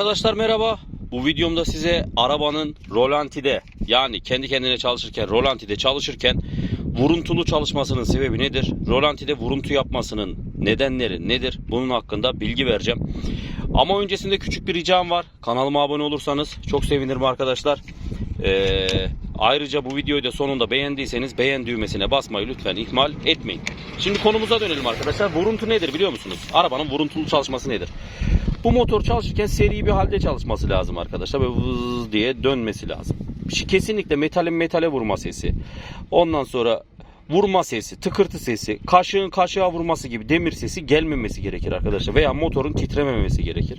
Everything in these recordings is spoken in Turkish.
Arkadaşlar merhaba. Bu videomda size arabanın rolantide yani kendi kendine çalışırken rolantide çalışırken vuruntulu çalışmasının sebebi nedir? Rolantide vuruntu yapmasının nedenleri nedir? Bunun hakkında bilgi vereceğim. Ama öncesinde küçük bir ricam var. Kanalıma abone olursanız çok sevinirim arkadaşlar. Ee, ayrıca bu videoyu da sonunda beğendiyseniz beğen düğmesine basmayı lütfen ihmal etmeyin. Şimdi konumuza dönelim arkadaşlar. Vuruntu nedir biliyor musunuz? Arabanın vuruntulu çalışması nedir? Bu motor çalışırken seri bir halde çalışması lazım arkadaşlar. Böyle vız diye dönmesi lazım. Kesinlikle metalin metale vurma sesi. Ondan sonra vurma sesi, tıkırtı sesi, kaşığın kaşığa vurması gibi demir sesi gelmemesi gerekir arkadaşlar. Veya motorun titrememesi gerekir.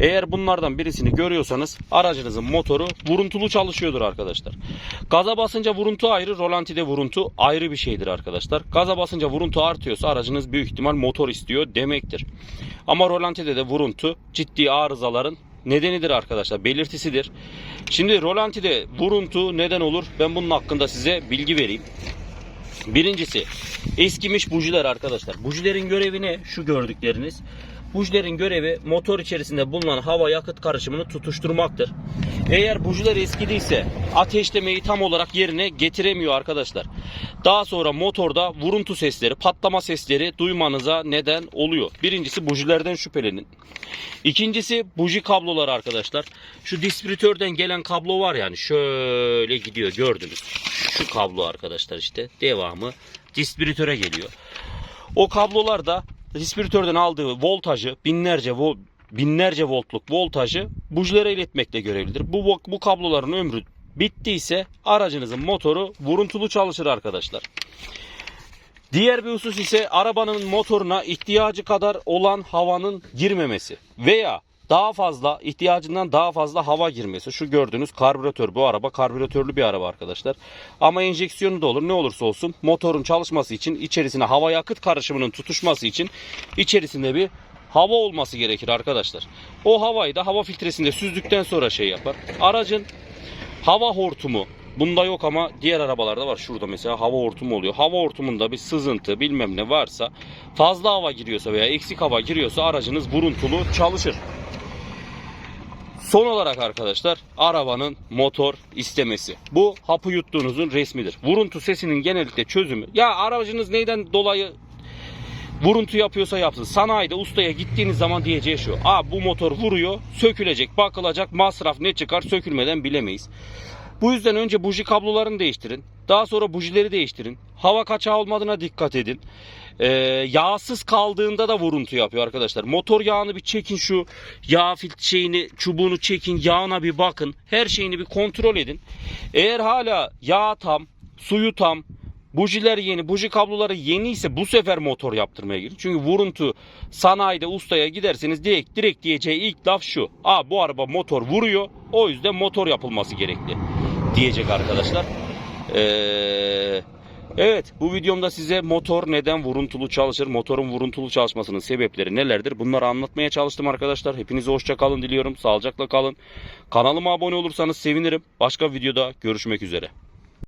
Eğer bunlardan birisini görüyorsanız aracınızın motoru vuruntulu çalışıyordur arkadaşlar. Gaza basınca vuruntu ayrı, rolantide vuruntu ayrı bir şeydir arkadaşlar. Gaza basınca vuruntu artıyorsa aracınız büyük ihtimal motor istiyor demektir. Ama rolantide de vuruntu ciddi arızaların nedenidir arkadaşlar, belirtisidir. Şimdi rolantide vuruntu neden olur? Ben bunun hakkında size bilgi vereyim. Birincisi eskimiş bujiler arkadaşlar. Bujilerin görevi ne? Şu gördükleriniz. Bujilerin görevi motor içerisinde bulunan hava yakıt karışımını tutuşturmaktır. Eğer bujiler eskidiyse ateşlemeyi tam olarak yerine getiremiyor arkadaşlar. Daha sonra motorda vuruntu sesleri, patlama sesleri duymanıza neden oluyor. Birincisi bujilerden şüphelenin. İkincisi buji kabloları arkadaşlar. Şu distribütörden gelen kablo var yani şöyle gidiyor gördünüz. Şu kablo arkadaşlar işte devamı distribütöre geliyor. O kablolar da distribütörden aldığı voltajı binlerce volt binlerce voltluk voltajı bujilere iletmekle görevlidir. Bu bu kabloların ömrü bittiyse aracınızın motoru vuruntulu çalışır arkadaşlar. Diğer bir husus ise arabanın motoruna ihtiyacı kadar olan havanın girmemesi veya daha fazla ihtiyacından daha fazla hava girmesi. Şu gördüğünüz karbüratör bu araba karbüratörlü bir araba arkadaşlar. Ama enjeksiyonu da olur ne olursa olsun motorun çalışması için içerisine hava yakıt karışımının tutuşması için içerisinde bir hava olması gerekir arkadaşlar. O havayı da hava filtresinde süzdükten sonra şey yapar. Aracın hava hortumu bunda yok ama diğer arabalarda var. Şurada mesela hava hortumu oluyor. Hava hortumunda bir sızıntı bilmem ne varsa fazla hava giriyorsa veya eksik hava giriyorsa aracınız vuruntulu çalışır. Son olarak arkadaşlar arabanın motor istemesi. Bu hapı yuttuğunuzun resmidir. Vuruntu sesinin genellikle çözümü. Ya aracınız neyden dolayı vuruntu yapıyorsa yapsın. Sanayide ustaya gittiğiniz zaman diyeceği şu. Aa bu motor vuruyor, sökülecek, bakılacak, masraf ne çıkar sökülmeden bilemeyiz. Bu yüzden önce buji kablolarını değiştirin. Daha sonra bujileri değiştirin. Hava kaçağı olmadığına dikkat edin. Ee, yağsız kaldığında da vuruntu yapıyor arkadaşlar. Motor yağını bir çekin şu yağ filt şeyini çubuğunu çekin yağına bir bakın. Her şeyini bir kontrol edin. Eğer hala yağ tam, suyu tam, bujiler yeni, buji kabloları yeni ise bu sefer motor yaptırmaya girin. Çünkü vuruntu sanayide ustaya giderseniz direkt direkt diyeceği ilk laf şu. Aa bu araba motor vuruyor. O yüzden motor yapılması gerekli diyecek arkadaşlar. Ee, evet bu videomda size motor neden vuruntulu çalışır, motorun vuruntulu çalışmasının sebepleri nelerdir bunları anlatmaya çalıştım arkadaşlar. Hepinize hoşça kalın diliyorum, sağlıcakla kalın. Kanalıma abone olursanız sevinirim. Başka videoda görüşmek üzere.